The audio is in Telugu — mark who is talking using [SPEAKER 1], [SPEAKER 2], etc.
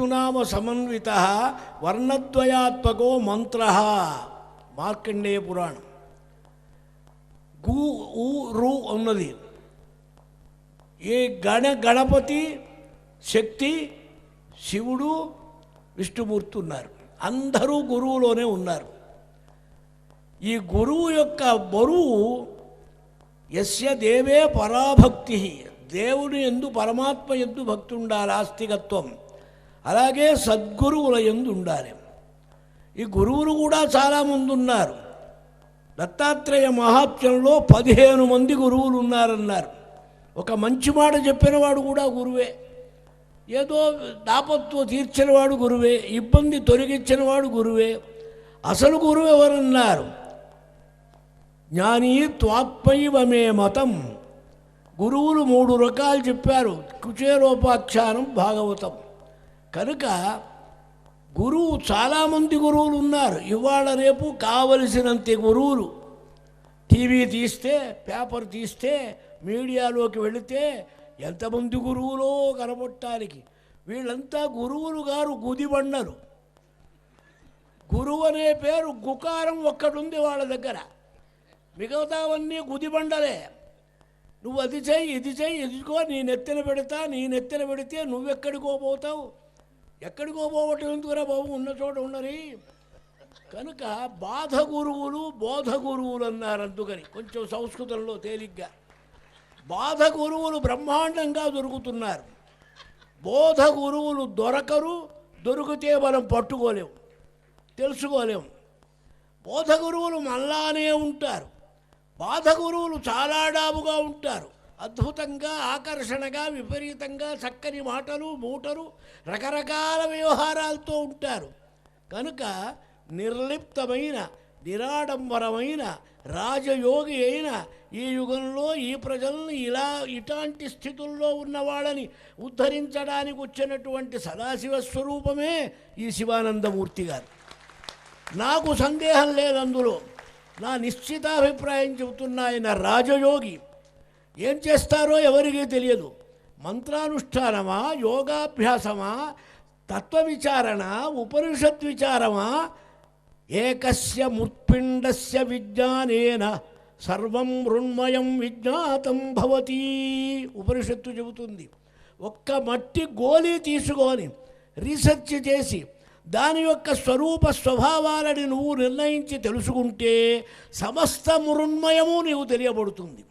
[SPEAKER 1] విష్ణునామ సమన్విత వర్ణద్వయాత్మకో మంత్ర మార్కండేయ పురాణం. గు ఊ రు ఉన్నది. ఈ గణ గణపతి శక్తి శివుడు విష్ణుమూర్తి ఉన్నారు. అందరూ గురువులోనే ఉన్నారు. ఈ గురువు యొక్క బరువు యస్య దేవే పరాభక్తి. దేవుని ఎందు పరమాత్మ ఎందు భక్తి ఉండాలి ఆస్తికత్వం. అలాగే సద్గురువుల ఎందు ఉండాలి ఈ గురువులు కూడా చాలామంది ఉన్నారు దత్తాత్రేయ మహాత్యంలో పదిహేను మంది గురువులు ఉన్నారన్నారు ఒక మంచి మాట చెప్పినవాడు కూడా గురువే. ఏదో దాపత్వం తీర్చినవాడు గురువే ఇబ్బంది తొలగించినవాడు గురువే. అసలు గురువు ఎవరన్నారు జ్ఞాని త్వాత్మైవమే మతం. గురువులు మూడు రకాలు చెప్పారు. కుచేరోపాఖ్యానం భాగవతం. కనుక గురువు చాలామంది గురువులు ఉన్నారు. ఇవాళ రేపు కావలసినంత గురువులు. టీవీ తీస్తే పేపర్ తీస్తే మీడియాలోకి వెళితే ఎంతమంది గురువులో కనబొట్టడానికి వీళ్ళంతా గురువులు గారు గుదిబండలు. గురువు అనే పేరు గుకారం ఒక్కడుంది వాళ్ళ దగ్గర. మిగతావన్నీ గుదిబండలే. నువ్వు అది చేయి ఇది చేయి ఎదుకో నీ నెత్తిన పెడతా నీ నెత్తిన పెడితే నువ్వెక్కడికో పోతావు. ఎక్కడికో పోవటం ఎందుకురా బాబు? ఉన్న చోట ఉండని కనుక బాధ గురువులు బోధ గురువులు అన్నారు అందుకని. కొంచెం సంస్కృతంలో తేలిగ్గా. బాధ గురువులు బ్రహ్మాండంగా దొరుకుతున్నారు. బోధ గురువులు దొరకరు దొరికితే మనం పట్టుకోలేము తెలుసుకోలేము. బోధ గురువులు మళ్ళానే ఉంటారు. బాధ గురువులు చాలా డాబుగా ఉంటారు. అద్భుతంగా ఆకర్షణగా విపరీతంగా చక్కని మాటలు మూటలు రకరకాల వ్యవహారాలతో ఉంటారు. కనుక నిర్లిప్తమైన నిరాడంబరమైన రాజయోగి అయిన ఈ యుగంలో ఈ ప్రజల్ని ఇలా ఇలాంటి స్థితుల్లో ఉన్న వాళ్ళని ఉద్ధరించడానికి వచ్చినటువంటి సదాశివ స్వరూపమే ఈ శివానందమూర్తి గారు. నాకు సందేహం లేదు అందులో. నా నిశ్చితాభిప్రాయం చెబుతున్నా ఆయన రాజయోగి. ఏం చేస్తారో ఎవరికీ తెలియదు. మంత్రానుష్ఠానమా యోగాభ్యాసమా తత్వ విచారణ ఉపనిషత్ విచారమా ఏకస్య ముత్పిండస్య విజ్ఞానేన సర్వం మృణ్మయం విజ్ఞాతం భవతి. ఉపనిషత్తు చెబుతుంది. ఒక్క మట్టి గోళీ తీసుకొని రీసెర్చ్ చేసి దాని యొక్క స్వరూప స్వభావాలని నువ్వు నిర్ణయించి తెలుసుకుంటే సమస్త మృణ్మయము నీవు తెలియబడుతుంది.